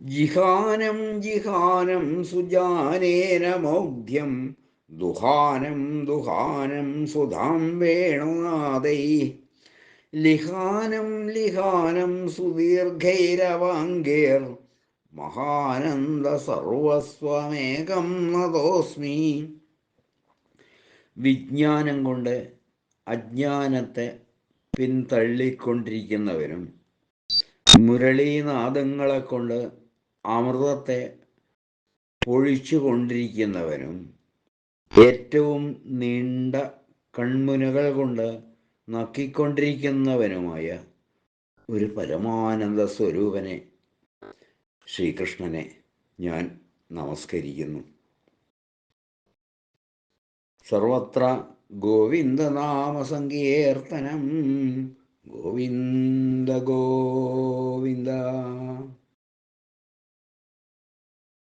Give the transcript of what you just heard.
ജിഹാനം ജിഹാനം സുജാനേന മൗഢ്യം. ദുഹാനം ദുഹാനം സുധാം വേണുനാദൈ ലിഹാനം ലിഹാനം സുദീർഘൈരവാങ്കേർ മഹാനന്ദ സർവസ്വമേകം നതോസ്മി. വിജ്ഞാനം കൊണ്ട് അജ്ഞാനത്തെ പിന്തള്ളിക്കൊണ്ടിരിക്കുന്നവരും മുരളീനാദങ്ങളെ കൊണ്ട് അമൃതത്തെ പൊഴിച്ചുകൊണ്ടിരിക്കുന്നവനും ഏറ്റവും നീണ്ട കൺമുനകൾ കൊണ്ട് നക്കിക്കൊണ്ടിരിക്കുന്നവനുമായ ഒരു പരമാനന്ദ സ്വരൂപനെ ശ്രീകൃഷ്ണനെ ഞാൻ നമസ്കരിക്കുന്നു. സർവത്ര ഗോവിന്ദനാമസങ്കീർത്തനം ഗോവിന്ദ ഗോവിന്ദ